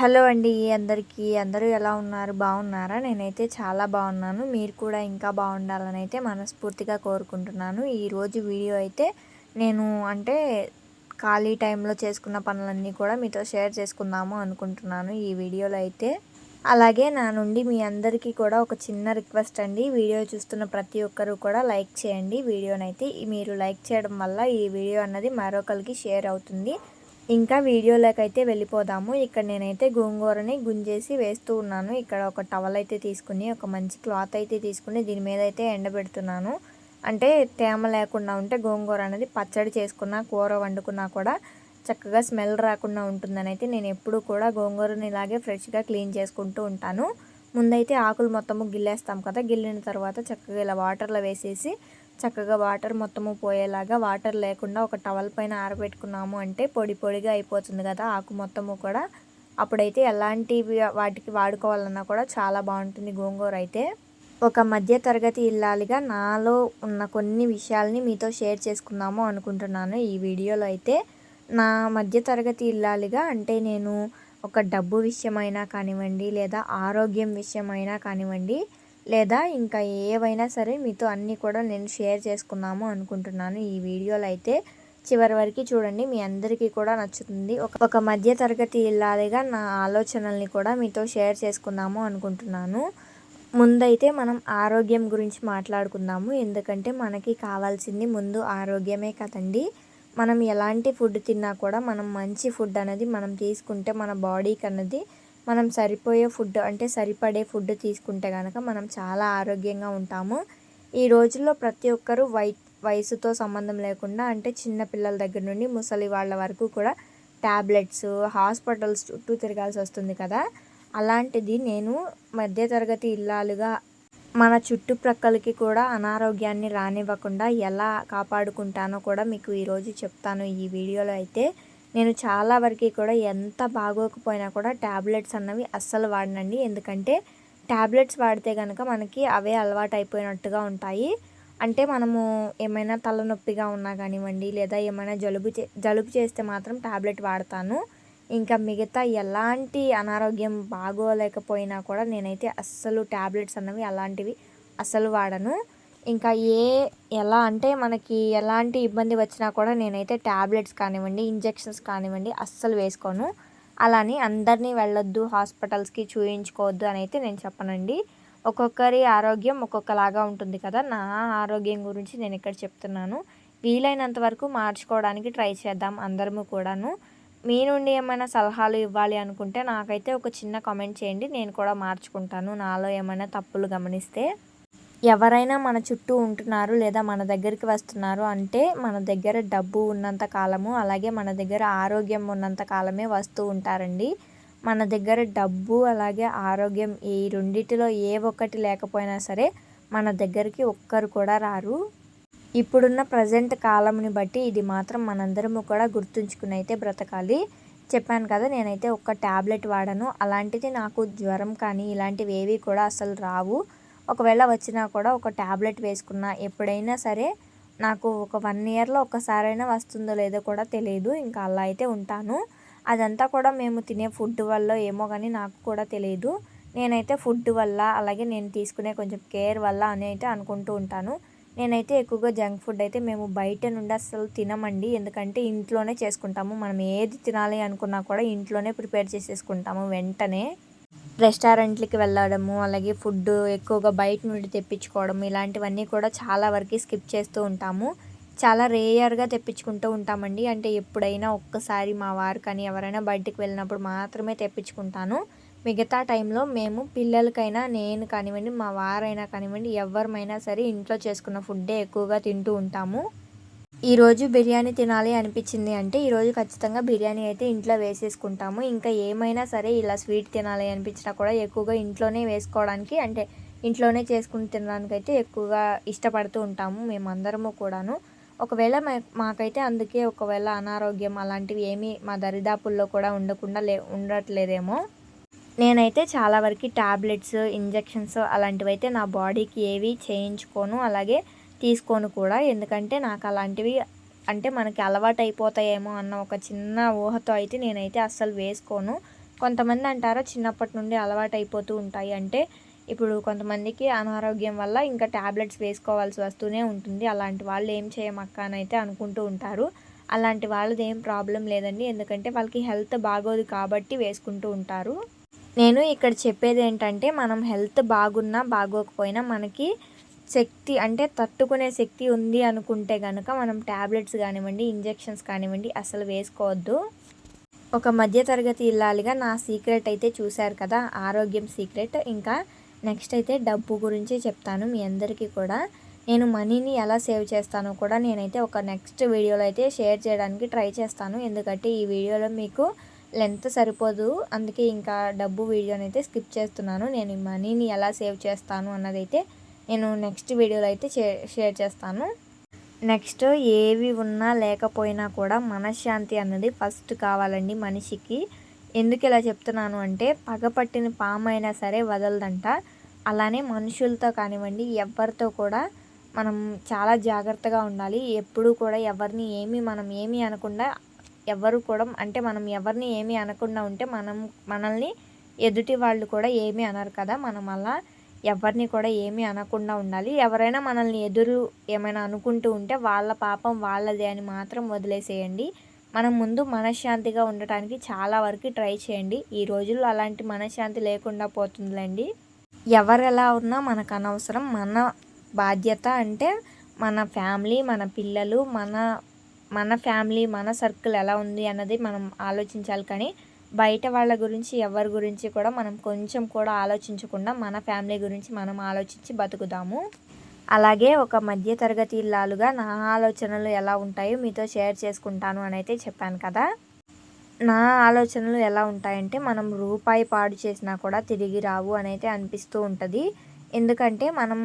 Hello అండి అందరికీ. అందరూ ఎలా ఉన్నారు? బాగున్నారా? నేనైతే చాలా బాగున్నాను. మీరు కూడా ఇంకా బాగుండాలని అయితే మనస్ఫూర్తిగా కోరుకుంటున్నాను. ఈరోజు వీడియో అయితే నేను అంటే ఖాళీ టైంలో చేసుకున్న పనులన్నీ కూడా మీతో షేర్ చేసుకుందాము అనుకుంటున్నాను ఈ వీడియోలో అయితే. అలాగే నా నుండి మీ అందరికీ కూడా ఒక చిన్న రిక్వెస్ట్ అండి. వీడియో చూస్తున్న ప్రతి ఒక్కరూ కూడా లైక్ చేయండి. వీడియోనైతే మీరు లైక్ చేయడం వల్ల ఈ వీడియో అన్నది మరొకరికి షేర్ అవుతుంది. ఇంకా వీడియోలోకి అయితే వెళ్ళిపోదాము. ఇక్కడ నేనైతే గోంగూరని గుంజేసి వేస్తూ ఉన్నాను. ఇక్కడ ఒక టవల్ అయితే తీసుకుని ఒక మంచి క్లాత్ అయితే తీసుకుని దీని మీద అయితే ఎండబెడుతున్నాను అంటే తేమ లేకుండా ఉంటే గోంగూర అనేది పచ్చడి చేసుకున్నా కూర వండుకున్నా కూడా చక్కగా స్మెల్ రాకుండా ఉంటుందని అయితే నేను ఎప్పుడూ కూడా గోంగూరని ఇలాగే ఫ్రెష్గా క్లీన్ చేసుకుంటూ ఉంటాను. ముందైతే ఆకులు మొత్తము గిల్లేస్తాం కదా గిల్లిన తర్వాత చక్కగా ఇలా వాటర్లో వేసేసి చక్కగా వాటర్ మొత్తము పోయేలాగా వాటర్ లేకుండా ఒక టవల్ పైన ఆరబెట్టుకున్నాము అంటే పొడి పొడిగా అయిపోతుంది కదా ఆకు మొత్తము కూడా. అప్పుడైతే ఎలాంటివి వాటికి వాడుకోవాలన్నా కూడా చాలా బాగుంటుంది గోంగూర అయితే. ఒక మధ్య తరగతి ఇల్లాలిగా నాలో ఉన్న కొన్ని విషయాల్ని మీతో షేర్ చేసుకుందాము అనుకుంటున్నాను ఈ వీడియోలో అయితే. నా మధ్య తరగతి ఇల్లాలిగా అంటే నేను ఒక డబ్బు విషయమైనా కానివ్వండి లేదా ఆరోగ్యం విషయమైనా కానివ్వండి లేదా ఇంకా ఏవైనా సరే మీతో అన్నీ కూడా నేను షేర్ చేసుకుందాము అనుకుంటున్నాను. ఈ వీడియోలో అయితే చివరి వరకు చూడండి. మీ అందరికీ కూడా నచ్చుతుంది. ఒక మధ్య తరగతి ఇల్లాలిగా నా ఆలోచనల్ని కూడా మీతో షేర్ చేసుకుందాము అనుకుంటున్నాను. ముందైతే మనం ఆరోగ్యం గురించి మాట్లాడుకుందాము. ఎందుకంటే మనకి కావాల్సింది ముందు ఆరోగ్యమే కదండి. మనం ఎలాంటి ఫుడ్ తిన్నా కూడా మనం మంచి ఫుడ్ అనేది మనం తీసుకుంటే మన బాడీకి అన్నది మనం సరిపోయే ఫుడ్ అంటే సరిపడే ఫుడ్ తీసుకుంటే కనుక మనం చాలా ఆరోగ్యంగా ఉంటాము. ఈ రోజుల్లో ప్రతి ఒక్కరూ వై వయసుతో సంబంధం లేకుండా అంటే చిన్న పిల్లల దగ్గర నుండి ముసలి వాళ్ళ వరకు కూడా ట్యాబ్లెట్స్ హాస్పిటల్స్ చుట్టూ తిరగాల్సి వస్తుంది కదా. అలాంటిది నేను మధ్యతరగతి ఇల్లాలుగా మన చుట్టుప్రక్కలకి కూడా అనారోగ్యాన్ని రానివ్వకుండా ఎలా కాపాడుకుంటానో కూడా మీకు ఈరోజు చెప్తాను ఈ వీడియోలో అయితే. నేను చాలా వరకు కూడా ఎంత బాగోకపోయినా కూడా ట్యాబ్లెట్స్ అన్నవి అస్సలు వాడనండి. ఎందుకంటే ట్యాబ్లెట్స్ వాడితే కనుక మనకి అవే అలవాటు అయిపోయినట్టుగా ఉంటాయి. అంటే మనము ఏమైనా తలనొప్పిగా ఉన్నా కానివ్వండి లేదా ఏమైనా జలుబు చే జలుబు చేస్తే మాత్రం ట్యాబ్లెట్ వాడతాను. ఇంకా మిగతా ఎలాంటి అనారోగ్యం బాగోలేకపోయినా కూడా నేనైతే అస్సలు ట్యాబ్లెట్స్ అన్నవి అలాంటివి అస్సలు వాడను. ఇంకా ఏ ఎలా అంటే మనకి ఎలాంటి ఇబ్బంది వచ్చినా కూడా నేనైతే ట్యాబ్లెట్స్ కానివ్వండి ఇంజెక్షన్స్ కానివ్వండి అస్సలు వేసుకోను. అలాని అందరినీ వెళ్ళొద్దు హాస్పిటల్స్కి చూయించుకోవద్దు అని అయితే నేను చెప్పనండి. ఒక్కొక్కరి ఆరోగ్యం ఒక్కొక్కలాగా ఉంటుంది కదా నా ఆరోగ్యం గురించి నేను ఇక్కడ చెప్తున్నాను. వీలైనంత వరకు మార్చుకోవడానికి ట్రై చేద్దాం అందరము కూడాను. మీ నుండి ఏమైనా సలహాలు ఇవ్వాలి అనుకుంటే నాకైతే ఒక చిన్న కామెంట్ చేయండి నేను కూడా మార్చుకుంటాను. నాలో ఏమైనా తప్పులు గమనిస్తే. ఎవరైనా మన చుట్టూ ఉంటున్నారు లేదా మన దగ్గరికి వస్తున్నారు అంటే మన దగ్గర డబ్బు ఉన్నంత కాలము అలాగే మన దగ్గర ఆరోగ్యం ఉన్నంత కాలమే వస్తూ ఉంటారండి. మన దగ్గర డబ్బు అలాగే ఆరోగ్యం ఈ రెండిటిలో ఏ ఒక్కటి లేకపోయినా సరే మన దగ్గరికి ఒక్కరు కూడా రారు. ఇప్పుడున్న ప్రజెంట్ కాలంని బట్టి ఇది మాత్రం మనందరము కూడా గుర్తుంచుకుని అయితే బ్రతకాలి. చెప్పాను కదా నేనైతే ఒక్క ట్యాబ్లెట్ వాడను. అలాంటిది నాకు జ్వరం కానీ ఇలాంటివి ఏవి కూడా అసలు రావు. ఒకవేళ వచ్చినా కూడా ఒక ట్యాబ్లెట్ వేసుకున్నా ఎప్పుడైనా సరే నాకు ఒక వన్ ఇయర్లో ఒక్కసారైనా వస్తుందో లేదో కూడా తెలియదు ఇంకా అలా అయితే ఉంటాను. అదంతా కూడా మేము తినే ఫుడ్ వల్ల ఏమో కానీ నాకు కూడా తెలియదు నేనైతే ఫుడ్ వల్ల అలాగే నేను తీసుకునే కొంచెం కేర్ వల్ల అని అయితే అనుకుంటూ ఉంటాను. నేనైతే ఎక్కువగా జంక్ ఫుడ్ అయితే మేము బయట నుండి అసలు తినమండి. ఎందుకంటే ఇంట్లోనే చేసుకుంటాము. మనం ఏది తినాలి అనుకున్నా కూడా ఇంట్లోనే ప్రిపేర్ చేసేసుకుంటాము వెంటనే. రెస్టారెంట్లకి వెళ్ళడము అలాగే ఫుడ్ ఎక్కువగా బయట నుండి తెప్పించుకోవడం ఇలాంటివన్నీ కూడా చాలా వరకు స్కిప్ చేస్తూ ఉంటాము. చాలా రేయర్గా తెప్పించుకుంటూ ఉంటామండి. అంటే ఎప్పుడైనా ఒక్కసారి మా వారు కానీ ఎవరైనా బయటికి వెళ్ళినప్పుడు మాత్రమే తెప్పించుకుంటాను. మిగతా టైంలో మేము పిల్లలకైనా నేను కానివ్వండి మా వారైనా కానివ్వండి ఎవరమైనా సరే ఇంట్లో చేసుకున్న ఫుడ్డే ఎక్కువగా తింటూ ఉంటాము. ఈరోజు బిర్యానీ తినాలి అనిపించింది అంటే ఈరోజు ఖచ్చితంగా బిర్యానీ అయితే ఇంట్లో వేసేసుకుంటాము. ఇంకా ఏమైనా సరే ఇలా స్వీట్ తినాలి అనిపించినా కూడా ఎక్కువగా ఇంట్లోనే వేసుకోవడానికి అంటే ఇంట్లోనే చేసుకుని తినడానికి అయితే ఎక్కువగా ఇష్టపడుతూ ఉంటాము మేమందరము కూడాను. ఒకవేళ మాకైతే అందుకే ఒకవేళ అనారోగ్యం అలాంటివి ఏమీ మా దరిదాపుల్లో కూడా ఉండకుండా లే ఉండట్లేదేమో. నేనైతే చాలా వరకు ట్యాబ్లెట్స్ ఇంజెక్షన్స్ అలాంటివి అయితే నా బాడీకి ఏవి చేయించుకోను. అలాగే తీసుకోను కూడా. ఎందుకంటే నాకు అలాంటివి అంటే మనకి అలవాటు అయిపోతాయేమో అన్న ఒక చిన్న ఊహతో అయితే నేనైతే అస్సలు వేసుకోను. కొంతమంది అంటారా చిన్నప్పటి నుండి అలవాటు అయిపోతూ ఉంటాయి అంటే ఇప్పుడు కొంతమందికి అనారోగ్యం వల్ల ఇంకా ట్యాబ్లెట్స్ వేసుకోవాల్సి వస్తూనే ఉంటుంది. అలాంటి వాళ్ళు ఏం చేయమక్క అని అయితే అనుకుంటూ ఉంటారు. అలాంటి వాళ్ళది ఏం ప్రాబ్లం లేదండి. ఎందుకంటే వాళ్ళకి హెల్త్ బాగోదు కాబట్టి వేసుకుంటూ ఉంటారు. నేను ఇక్కడ చెప్పేది ఏంటంటే మనం హెల్త్ బాగున్నా బాగోకపోయినా మనకి శక్తి అంటే తట్టుకునే శక్తి ఉంది అనుకుంటే కనుక మనం ట్యాబ్లెట్స్ కానివ్వండి ఇంజెక్షన్స్ కానివ్వండి అసలు వేసుకోవద్దు. ఒక మధ్యతరగతి ఇల్లాలిగా నా సీక్రెట్ అయితే చూశారు కదా ఆరోగ్యం సీక్రెట్. ఇంకా నెక్స్ట్ అయితే డబ్బు గురించి చెప్తాను మీ అందరికీ కూడా. నేను మనీని ఎలా సేవ్ చేస్తానో కూడా నేనైతే ఒక నెక్స్ట్ వీడియోలో అయితే షేర్ చేయడానికి ట్రై చేస్తాను. ఎందుకంటే ఈ వీడియోలో మీకు లెంత్ సరిపోదు అందుకే ఇంకా డబ్బు వీడియోని అయితే స్కిప్ చేస్తున్నాను. నేను ఈ మనీని ఎలా సేవ్ చేస్తాను అన్నదైతే నేను నెక్స్ట్ వీడియోలో అయితే షేర్ చేస్తాను. నెక్స్ట్ ఏవి ఉన్నా లేకపోయినా కూడా మనశ్శాంతి అన్నది ఫస్ట్ కావాలండి మనిషికి. ఎందుకు ఇలా చెప్తున్నాను అంటే పగపట్టిన పామైనా సరే వదలదంట. అలానే మనుషులతో కానివ్వండి ఎవరితో కూడా మనం చాలా జాగ్రత్తగా ఉండాలి. ఎప్పుడూ కూడా ఎవరిని ఏమి మనం ఏమి అనకుండా ఎవరు కూడా అంటే మనం ఎవరిని ఏమి అనకుండా ఉంటే మనం మనల్ని ఎదుటి వాళ్ళు కూడా ఏమీ అనరు కదా మనం అలా. ఎవరిని కూడా ఏమీ అనకుండా ఉండాలి. ఎవరైనా మనల్ని ఎదురు ఏమైనా అనుకుంటూ ఉంటే వాళ్ళ పాపం వాళ్ళదే అని మాత్రం వదిలేసేయండి. మనం ముందు మనశ్శాంతిగా ఉండటానికి చాలా వరకు ట్రై చేయండి. ఈ రోజుల్లో అలాంటి మనశ్శాంతి లేకుండా పోతుందిలేండి. ఎవరు ఎలా ఉన్నా మనకు అనవసరం. మన బాధ్యత అంటే మన ఫ్యామిలీ మన పిల్లలు మన మన ఫ్యామిలీ మన సర్కిల్ ఎలా ఉంది అన్నది మనం ఆలోచించాలి కానీ బయట వాళ్ళ గురించి ఎవరి గురించి కూడా మనం కొంచెం కూడా ఆలోచించకుండా మన ఫ్యామిలీ గురించి మనం ఆలోచించి బతుకుదాము. అలాగే ఒక మధ్య తరగతి ఇల్లాలుగా నా ఆలోచనలు ఎలా ఉంటాయో మీతో షేర్ చేసుకుంటాను అని అయితే చెప్పాను కదా. నా ఆలోచనలు ఎలా ఉంటాయంటే మనం రూపాయి పాడు చేసినా కూడా తిరిగి రావు అని అయితే అనిపిస్తూ ఉంటుంది. ఎందుకంటే మనం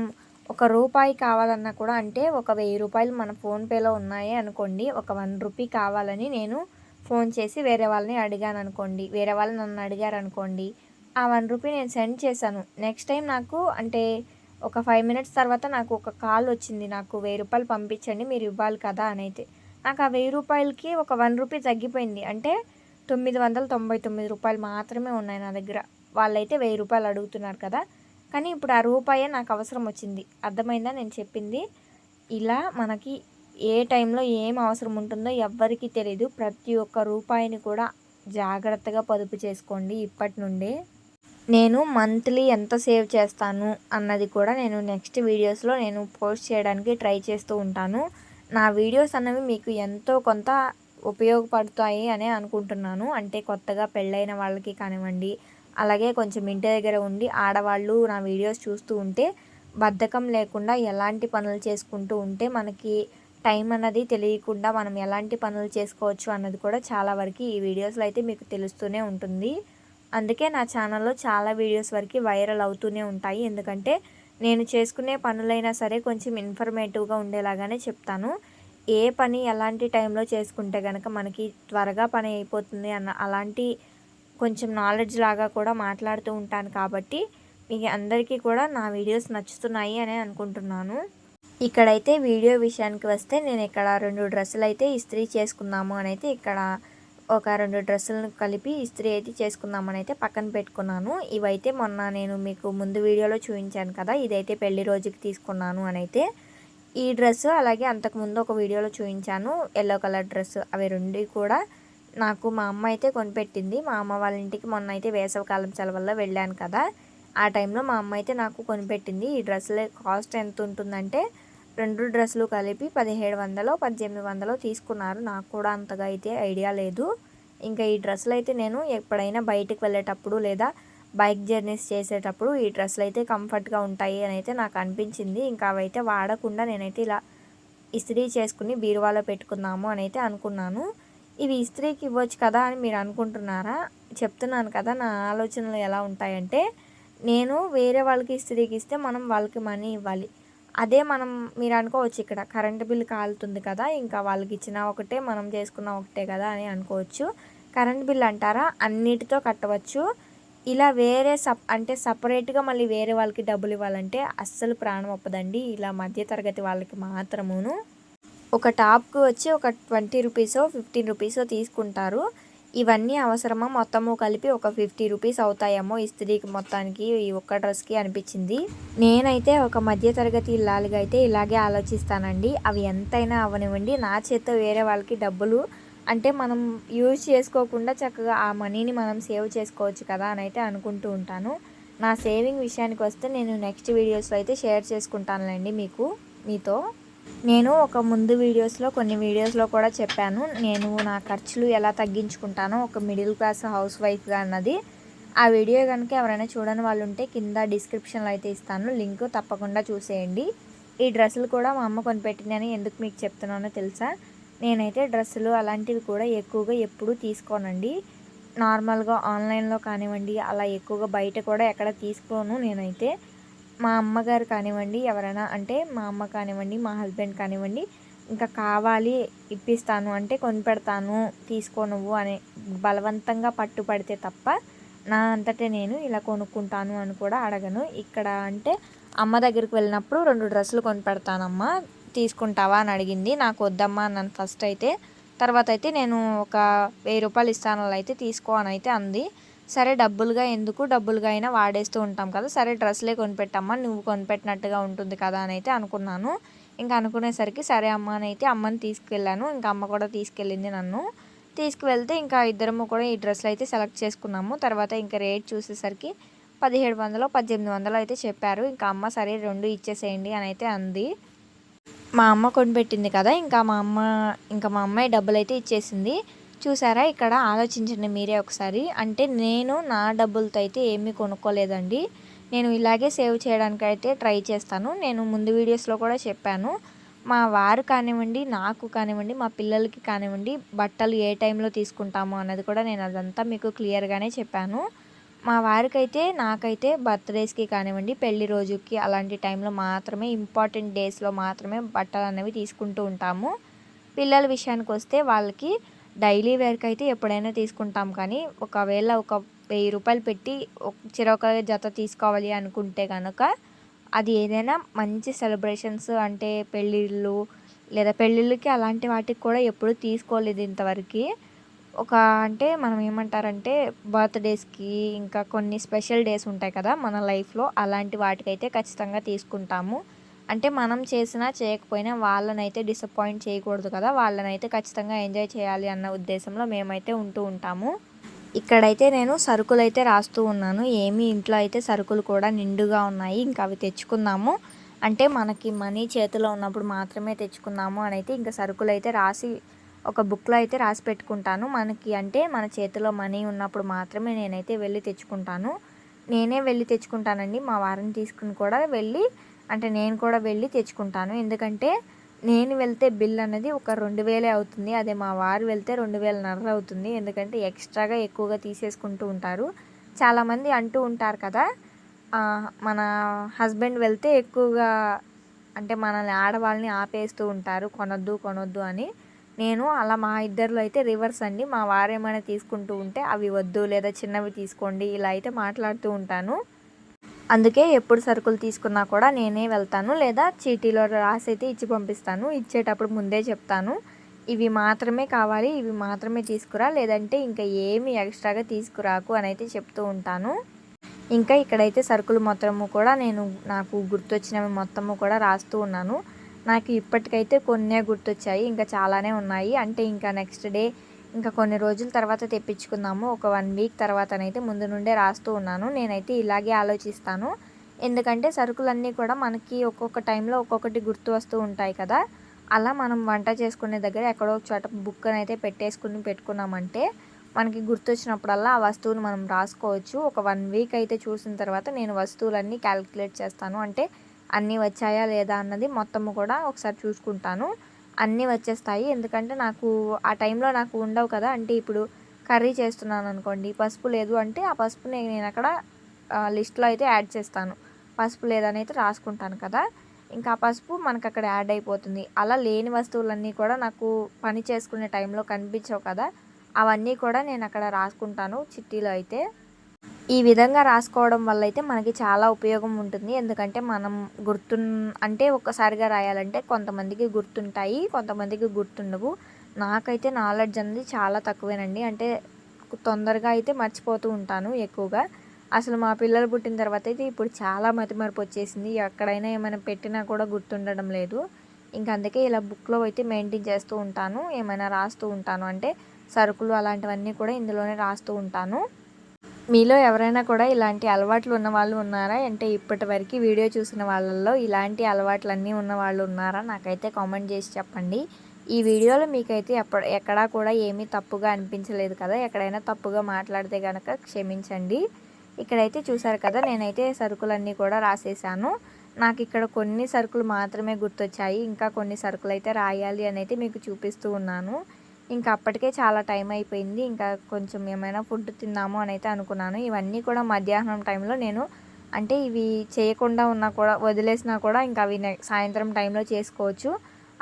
ఒక రూపాయి కావాలన్నా కూడా అంటే ఒక వెయ్యి రూపాయలు మన ఫోన్పేలో ఉన్నాయి అనుకోండి ఒక వన్ రూపీ కావాలని నేను ఫోన్ చేసి వేరే వాళ్ళని అడిగాను అనుకోండి వేరే వాళ్ళు నన్ను అడిగారు అనుకోండి ఆ వన్ రూపీ నేను సెండ్ చేశాను. నెక్స్ట్ టైం నాకు అంటే ఒక ఫైవ్ మినిట్స్ తర్వాత నాకు ఒక కాల్ వచ్చింది నాకు వెయ్యి రూపాయలు పంపించండి మీరు ఇవ్వాలి కదా అని అయితే నాకు ఆ వెయ్యి రూపాయలకి ఒక వన్ రూపీ తగ్గిపోయింది. అంటే తొమ్మిది వందల తొంభై తొమ్మిది రూపాయలు మాత్రమే ఉన్నాయి నా దగ్గర. వాళ్ళైతే వెయ్యి రూపాయలు అడుగుతున్నారు కదా. కానీ ఇప్పుడు ఆ రూపాయే నాకు అవసరం వచ్చింది. అర్థమైందా నేను చెప్పింది? ఇలా మనకి ఏ టైంలో ఏం అవసరం ఉంటుందో ఎవ్వరికీ తెలియదు ప్రతి ఒక్క రూపాయిని కూడా జాగ్రత్తగా పొదుపు చేసుకోండి ఇప్పటి నుండే. నేను మంత్లీ ఎంత సేవ్ చేస్తాను అన్నది కూడా నేను నెక్స్ట్ వీడియోస్లో నేను పోస్ట్ చేయడానికి ట్రై చేస్తూ ఉంటాను. నా వీడియోస్ అన్నవి మీకు ఎంతో కొంత ఉపయోగపడతాయి అని అనుకుంటున్నాను. అంటే కొత్తగా పెళ్ళైన వాళ్ళకి కానివ్వండి అలాగే కొంచెం ఇంటి దగ్గర ఉండి ఆడవాళ్ళు నా వీడియోస్ చూస్తూ ఉంటే బద్ధకం లేకుండా ఎలాంటి పనులు చేసుకుంటూ ఉంటే మనకి టైం అన్నది తెలియకుండా మనం ఎలాంటి పనులు చేసుకోవచ్చు అన్నది కూడా చాలా వరకు ఈ వీడియోస్లో అయితే మీకు తెలుస్తూనే ఉంటుంది. అందుకే నా ఛానల్లో చాలా వీడియోస్ వరకు వైరల్ అవుతూనే ఉంటాయి. ఎందుకంటే నేను చేసుకునే పనులైనా సరే కొంచెం ఇన్ఫర్మేటివ్గా ఉండేలాగానే చెప్తాను. ఏ పని ఎలాంటి టైంలో చేసుకుంటే కనుక మనకి త్వరగా పని అయిపోతుంది అన్న అలాంటి కొంచెం నాలెడ్జ్ లాగా కూడా మాట్లాడుతూ ఉంటాను కాబట్టి మీకు అందరికీ కూడా నా వీడియోస్ నచ్చుతున్నాయి అని అనుకుంటున్నాను. ఇక్కడైతే వీడియో విషయానికి వస్తే నేను ఇక్కడ రెండు డ్రెస్సులు అయితే ఇస్త్రీ చేసుకుందాము అని అయితే ఇక్కడ ఒక రెండు డ్రెస్సులను కలిపి ఇస్త్రీ అయితే చేసుకుందామని అయితే పక్కన పెట్టుకున్నాను. ఇవైతే మొన్న నేను మీకు ముందు వీడియోలో చూపించాను కదా ఇదైతే పెళ్ళి రోజుకి తీసుకున్నాను అని అయితే ఈ డ్రెస్ అలాగే అంతకుముందు ఒక వీడియోలో చూపించాను ఎల్లో కలర్ డ్రెస్ అవి రెండు కూడా నాకు మా అమ్మ అయితే కొనిపెట్టింది. మా అమ్మ వాళ్ళ ఇంటికి మొన్న అయితే వేసవకాలం సెలవుల్లో వెళ్ళాను కదా ఆ టైంలో మా అమ్మ అయితే నాకు కొనిపెట్టింది. ఈ డ్రెస్సుల కాస్ట్ ఎంత ఉంటుందంటే రెండు డ్రెస్సులు కలిపి పదిహేడు వందలు పద్దెనిమిది వందలో తీసుకున్నారు. నాకు కూడా అంతగా అయితే ఐడియా లేదు. ఇంకా ఈ డ్రెస్సులు అయితే నేను ఎప్పుడైనా బయటకు వెళ్ళేటప్పుడు లేదా బైక్ జర్నీస్ చేసేటప్పుడు ఈ డ్రెస్సులు అయితే కంఫర్ట్గా ఉంటాయి అని అయితే నాకు అనిపించింది. ఇంకా అవైతే వాడకుండా నేనైతే ఇలా ఇస్త్రీ చేసుకుని బీరువాలో పెట్టుకుందాము అని అయితే అనుకున్నాను. ఇవి ఇస్త్రీకి ఇవ్వచ్చు కదా అని మీరు అనుకుంటున్నారా? చెప్తున్నాను కదా నా ఆలోచనలు ఎలా ఉంటాయంటే నేను వేరే వాళ్ళకి ఇస్త్రీకి ఇస్తే మనం వాళ్ళకి మనీ ఇవ్వాలి. అదే మనం మీరు అనుకోవచ్చు ఇక్కడ కరెంటు బిల్ కాలుతుంది కదా ఇంకా వాళ్ళకి ఇచ్చిన ఒకటే మనం చేసుకున్న ఒకటే కదా అని అనుకోవచ్చు. కరెంట్ బిల్ అంటారా? అన్నిటితో కట్టవచ్చు. ఇలా వేరే సప్ అంటే సపరేట్గా మళ్ళీ వేరే వాళ్ళకి డబ్బులు ఇవ్వాలంటే అస్సలు ప్రాణం ఒప్పదండి. ఇలా మధ్య తరగతి వాళ్ళకి మాత్రమును. ఒక టాప్కి వచ్చి ఒక ట్వంటీ రూపీసో ఫిఫ్టీన్ రూపీసో తీసుకుంటారు. ఇవన్నీ అవసరమా? మొత్తము కలిపి ఒక ఫిఫ్టీ రూపీస్ అవుతాయేమో ఇస్త్రీకి మొత్తానికి ఈ ఒక్క డ్రెస్కి అనిపించింది. నేనైతే ఒక మధ్యతరగతి ఇల్లాలుగా అయితే ఇలాగే ఆలోచిస్తానండి. అవి ఎంతైనా అవనివ్వండి. నా చేత్తో వేరే వాళ్ళకి డబ్బులు అంటే మనం యూజ్ చేసుకోకుండా చక్కగా ఆ మనీని మనం సేవ్ చేసుకోవచ్చు కదా అని అయితే అనుకుంటూ ఉంటాను. నా సేవింగ్ విషయానికి వస్తే నేను నెక్స్ట్ వీడియోస్లో అయితే షేర్ చేసుకుంటానులేండి మీకు మీతో. నేను ఒక ముందు వీడియోస్లో కొన్ని వీడియోస్లో కూడా చెప్పాను. నేను నా ఖర్చులు ఎలా తగ్గించుకుంటానో ఒక మిడిల్ క్లాస్ హౌస్ వైఫ్గా అన్నది. ఆ వీడియో కనుక ఎవరైనా చూడని వాళ్ళు ఉంటే కింద డిస్క్రిప్షన్లో అయితే ఇస్తాను. లింక్ తప్పకుండా చూసేయండి. ఈ డ్రెస్సులు కూడా మా అమ్మ కొనిపెట్టినని ఎందుకు మీకు చెప్తున్నానో తెలుసా? నేనైతే డ్రెస్సులు అలాంటివి కూడా ఎక్కువగా ఎప్పుడూ తీసుకోనండి. నార్మల్గా ఆన్లైన్లో కానివ్వండి అలా ఎక్కువగా బయట కూడా ఎక్కడ తీసుకోను నేనైతే. మా అమ్మగారు కానివ్వండి ఎవరైనా అంటే మా అమ్మ కానివ్వండి మా హస్బెండ్ కానివ్వండి ఇంకా కావాలి ఇప్పిస్తాను అంటే కొనిపెడతాను తీసుకో నువ్వు అని బలవంతంగా పట్టుపడితే తప్ప నా అంతటే నేను ఇలా కొనుక్కుంటాను అని కూడా అడగను. ఇక్కడ అంటే అమ్మ దగ్గరికి వెళ్ళినప్పుడు రెండు డ్రెస్సులు కొనిపెడతానమ్మా తీసుకుంటావా అని అడిగింది. నాకు వద్దమ్మా అన్నాను ఫస్ట్ అయితే తర్వాత అయితే నేను ఒక వెయ్యి రూపాయలు ఇస్తాను అయితే తీసుకో అని అయితే అంది. సరే డబ్బులుగా ఎందుకు? డబ్బులుగా అయినా వాడేస్తూ ఉంటాం కదా. సరే డ్రెస్లే కొనిపెట్టమ్మా నువ్వు కొనిపెట్టినట్టుగా ఉంటుంది కదా అని అయితే అనుకున్నాను. ఇంకా అనుకునేసరికి సరే అమ్మ అని అయితే అమ్మని తీసుకెళ్ళాను. ఇంకా అమ్మ కూడా తీసుకెళ్ళింది నన్ను. తీసుకువెళ్తే ఇంకా ఇద్దరము కూడా ఈ డ్రెస్లు అయితే సెలెక్ట్ చేసుకున్నాము. తర్వాత ఇంకా రేట్ చూసేసరికి పదిహేడు వందలు పద్దెనిమిది వందలు అయితే చెప్పారు. ఇంకా అమ్మ సరే రెండు ఇచ్చేసేయండి అని అయితే అంది. మా అమ్మ కొనిపెట్టింది కదా. ఇంకా మా అమ్మ ఇంకా మా అమ్మాయి డబ్బులు అయితే ఇచ్చేసింది. చూసారా? ఇక్కడ ఆలోచించండి మీరే ఒకసారి. అంటే నేను నా డబ్బులతో అయితే ఏమీ కొనుక్కోలేదండి. నేను ఇలాగే సేవ్ చేయడానికి అయితే ట్రై చేస్తాను. నేను ముందు వీడియోస్లో కూడా చెప్పాను. మా వారు కానివ్వండి నాకు కానివ్వండి మా పిల్లలకి కానివ్వండి బట్టలు ఏ టైంలో తీసుకుంటాము అన్నది కూడా నేను అదంతా మీకు క్లియర్గానే చెప్పాను. మా వారికైతే నాకైతే బర్త్డేస్కి కానివ్వండి పెళ్ళి రోజుకి అలాంటి టైంలో మాత్రమే ఇంపార్టెంట్ డేస్లో మాత్రమే బట్టలు అనేవి తీసుకుంటూ ఉంటాము. పిల్లల విషయానికి వస్తే వాళ్ళకి డైలీ వేర్కి అయితే ఎప్పుడైనా తీసుకుంటాం. కానీ ఒకవేళ ఒక వెయ్యి రూపాయలు పెట్టి చిరొక జత తీసుకోవాలి అనుకుంటే కనుక అది ఏదైనా మంచి సెలబ్రేషన్స్ అంటే పెళ్ళిళ్ళు లేదా పెళ్ళిళ్ళకి అలాంటి వాటికి కూడా ఎప్పుడు తీసుకోలేదు ఇంతవరకు. ఒక అంటే మనం ఏమంటారంటే బర్త్డేస్కి ఇంకా కొన్ని స్పెషల్ డేస్ ఉంటాయి కదా మన లైఫ్లో అలాంటి వాటికైతే ఖచ్చితంగా తీసుకుంటాము. అంటే మనం చేసినా చేయకపోయినా వాళ్ళనైతే డిసప్పాయింట్ చేయకూడదు కదా. వాళ్ళనైతే ఖచ్చితంగా ఎంజాయ్ చేయాలి అన్న ఉద్దేశంలో మేమైతే ఉంటూ ఉంటాము. ఇక్కడైతే నేను సరుకులు అయితే రాస్తూ ఉన్నాను. ఏమి ఇంట్లో అయితే సరుకులు కూడా నిండుగా ఉన్నాయి. ఇంకా అవి తెచ్చుకుందాము. అంటే మనకి మనీ చేతిలో ఉన్నప్పుడు మాత్రమే తెచ్చుకుందాము అని అయితే ఇంకా సరుకులు అయితే రాసి ఒక బుక్లో అయితే రాసి పెట్టుకుంటాను. మనకి అంటే మన చేతిలో మనీ ఉన్నప్పుడు మాత్రమే నేనైతే వెళ్ళి తెచ్చుకుంటాను. నేనే వెళ్ళి తెచ్చుకుంటానండి. మా వారిని తీసుకుని కూడా వెళ్ళి అంటే నేను కూడా వెళ్ళి తెచ్చుకుంటాను. ఎందుకంటే నేను వెళ్తే బిల్ అనేది ఒక రెండు వేలే అవుతుంది. అదే మా వారు వెళ్తే రెండు వేల నర్ర అవుతుంది. ఎందుకంటే ఎక్స్ట్రాగా ఎక్కువగా తీసేసుకుంటూ ఉంటారు. చాలామంది అంటూ ఉంటారు కదా మన హస్బెండ్ వెళ్తే ఎక్కువగా అంటే మనల్ని ఆడవాళ్ళని ఆపేస్తూ ఉంటారు. కొనొద్దు కొనొద్దు అని. నేను అలా మా ఇద్దరిలో అయితే రివర్స్ అండి. మా వారేమైనా తీసుకుంటూ ఉంటే అవి వద్దు లేదా చిన్నవి తీసుకోండి ఇలా అయితే మాట్లాడుతూ ఉంటాను. అందుకే ఎప్పుడు సరుకులు తీసుకున్నా కూడా నేనే వెళ్తాను లేదా చీటీలో రాసి అయితే ఇచ్చి పంపిస్తాను. ఇచ్చేటప్పుడు ముందే చెప్తాను. ఇవి మాత్రమే కావాలి ఇవి మాత్రమే తీసుకురా లేదంటే ఇంకా ఏమి ఎక్స్ట్రాగా తీసుకురాకు అని అయితే చెప్తూ ఉంటాను. ఇంకా ఇక్కడైతే సరుకులు మొత్తము కూడా నేను నాకు గుర్తొచ్చినవి మొత్తము కూడా రాస్తూ ఉన్నాను. నాకు ఇప్పటికైతే కొన్నే గుర్తొచ్చాయి ఇంకా చాలానే ఉన్నాయి. అంటే ఇంకా నెక్స్ట్ డే ఇంకా కొన్ని రోజుల తర్వాత తెప్పించుకుందాము. ఒక వన్ వీక్ తర్వాతనైతే ముందు నుండే రాస్తూ ఉన్నాను. నేనైతే ఇలాగే ఆలోచిస్తాను. ఎందుకంటే సరుకులన్నీ కూడా మనకి ఒక్కొక్క టైంలో ఒక్కొక్కటి గుర్తు వస్తూ ఉంటాయి కదా. అలా మనం వంట చేసుకునే దగ్గర ఎక్కడో చోట బుక్ అయితే పెట్టేసుకుని పెట్టుకున్నామంటే మనకి గుర్తొచ్చినప్పుడల్లా ఆ వస్తువుని మనం రాసుకోవచ్చు. ఒక వన్ వీక్ అయితే చూసిన తర్వాత నేను వస్తువులన్నీ క్యాలిక్యులేట్ చేస్తాను. అంటే అన్నీ వచ్చాయా లేదా అన్నది మొత్తము కూడా ఒకసారి చూసుకుంటాను. అన్నీ వచ్చేస్తాయి. ఎందుకంటే నాకు ఆ టైంలో నాకు ఉండవు కదా. అంటే ఇప్పుడు కర్రీ చేస్తున్నాను అనుకోండి పసుపు లేదు అంటే ఆ పసుపుని నేను అక్కడ లిస్ట్లో అయితే యాడ్ చేస్తాను. పసుపు లేదని అయితే రాసుకుంటాను కదా. ఇంకా ఆ పసుపు మనకు అక్కడ యాడ్ అయిపోతుంది. అలా లేని వస్తువులన్నీ కూడా నాకు పని చేసుకునే టైంలో కనిపించవు కదా. అవన్నీ కూడా నేను అక్కడ రాసుకుంటాను చిట్టీలో అయితే. ఈ విధంగా రాసుకోవడం వల్ల అయితే మనకి చాలా ఉపయోగం ఉంటుంది. ఎందుకంటే మనం గుర్తు అంటే ఒక్కసారిగా రాయాలంటే కొంతమందికి గుర్తుంటాయి కొంతమందికి గుర్తుండవు. నాకైతే నాలెడ్జ్ అనేది చాలా తక్కువేనండి. అంటే తొందరగా అయితే మర్చిపోతూ ఉంటాను ఎక్కువగా. అసలు మా పిల్లలు పుట్టిన తర్వాత అయితే ఇప్పుడు చాలా మతిమరుపు వచ్చేసింది. ఎక్కడైనా ఏమైనా పెట్టినా కూడా గుర్తుండడం లేదు. ఇంక అందుకే ఇలా బుక్లో అయితే మెయింటైన్ చేస్తూ ఉంటాను. ఏమైనా రాస్తూ ఉంటాను. అంటే సరుకులు అలాంటివన్నీ కూడా ఇందులోనే రాస్తూ ఉంటాను. మీలో ఎవరైనా కూడా ఇలాంటి అలవాట్లు ఉన్న వాళ్ళు ఉన్నారా? అంటే ఇప్పటి వరకు వీడియో చూసిన వాళ్ళల్లో ఇలాంటి అలవాట్లన్నీ ఉన్న వాళ్ళు ఉన్నారా? నాకైతే కామెంట్ చేసి చెప్పండి. ఈ వీడియోలో మీకైతే ఎప్ప ఎక్కడా కూడా ఏమీ తప్పుగా అనిపించలేదు కదా? ఎక్కడైనా తప్పుగా మాట్లాడితే కనుక క్షమించండి. ఇక్కడైతే చూసారు కదా నేనైతే సరుకులన్నీ కూడా రాసేసాను. నాకు ఇక్కడ కొన్ని సరుకులు మాత్రమే గుర్తొచ్చాయి. ఇంకా కొన్ని సరుకులు అయితే రాయాలి అని అయితే మీకు చూపిస్తూ ఉన్నాను. ఇంకా అప్పటికే చాలా టైం అయిపోయింది. ఇంకా కొంచెం ఏమైనా ఫుడ్ తిందాము అని అయితే అనుకున్నాను. ఇవన్నీ కూడా మధ్యాహ్నం టైంలో నేను అంటే ఇవి చేయకుండా ఉన్నా కూడా వదిలేసినా కూడా ఇంకా అవి సాయంత్రం టైంలో చేసుకోవచ్చు.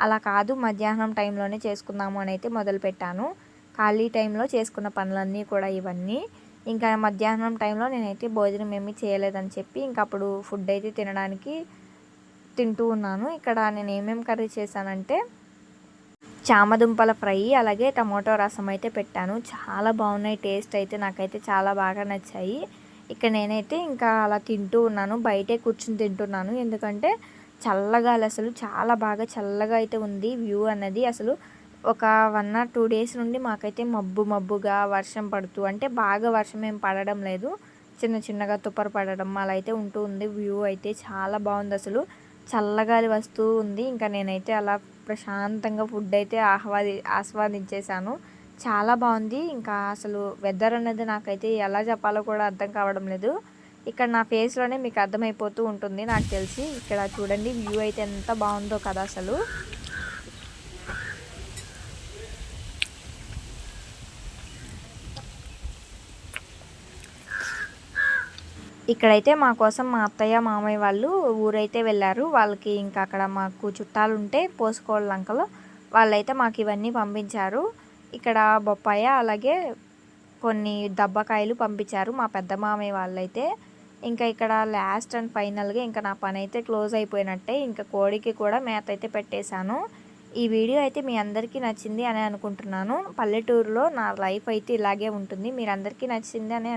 అలా కాదు మధ్యాహ్నం టైంలోనే చేసుకుందాము అని అయితే మొదలుపెట్టాను ఖాళీ టైంలో చేసుకున్న పనులన్నీ కూడా ఇవన్నీ. ఇంకా మధ్యాహ్నం టైంలో నేనైతే భోజనం ఏమీ చేయలేదని చెప్పి ఇంకా అప్పుడు ఫుడ్ అయితే తినడానికి తింటూ ఉన్నాను. ఇక్కడ నేను ఏమేమి కర్రీ చేశానంటే చామదుంపల ఫ్రై అలాగే టమాటో రసం అయితే పెట్టాను. చాలా బాగున్నాయి టేస్ట్ అయితే నాకైతే చాలా బాగా నచ్చాయి. ఇక్కడ నేనైతే ఇంకా అలా తింటూ ఉన్నాను. బయటే కూర్చుని తింటున్నాను. ఎందుకంటే చల్లగా అసలు చాలా బాగా చల్లగా అయితే ఉంది వ్యూ అన్నది. అసలు ఒక వన్ ఆర్ టూ డేస్ నుండి మాకైతే మబ్బు మబ్బుగా వర్షం పడుతూ అంటే బాగా వర్షం ఏం పడడం లేదు. చిన్న చిన్నగా తుప్పర పడడం అలా అయితే ఉంటూ ఉంది. వ్యూ అయితే చాలా బాగుంది అసలు. చల్లగాలి వస్తూ ఉంది. ఇంకా నేనైతే అలా ప్రశాంతంగా ఫుడ్ అయితే ఆహ్వాది ఆస్వాదించేశాను. చాలా బాగుంది ఇంకా అసలు వెదర్ అనేది నాకైతే ఎలా చెప్పాలో కూడా అర్థం కావడం లేదు. ఇక్కడ నా ఫేస్లోనే మీకు అర్థమైపోతూ ఉంటుంది నాకు తెలిసి. ఇక్కడ చూడండి వ్యూ అయితే ఎంత బాగుందో కదా అసలు. ఇక్కడైతే మా కోసం మా అత్తయ్య మామయ్య వాళ్ళు ఊరైతే వెళ్ళారు. వాళ్ళకి ఇంకా అక్కడ మాకు చుట్టాలు ఉంటే పోసుకోళ్ళ లంకలో వాళ్ళైతే మాకు ఇవన్నీ పంపించారు. ఇక్కడ బొప్పాయ అలాగే కొన్ని దబ్బకాయలు పంపించారు మా పెద్ద మామయ్య వాళ్ళైతే. ఇంకా ఇక్కడ లాస్ట్ అండ్ ఫైనల్గా ఇంకా నా పని అయితే క్లోజ్ అయిపోయినట్టే. ఇంకా కోడికి కూడా మేత అయితే పెట్టేశాను. ఈ వీడియో అయితే మీ అందరికీ నచ్చింది అని అనుకుంటున్నాను. పల్లెటూరులో నా లైఫ్ అయితే ఇలాగే ఉంటుంది. మీరు అందరికీ నచ్చింది అని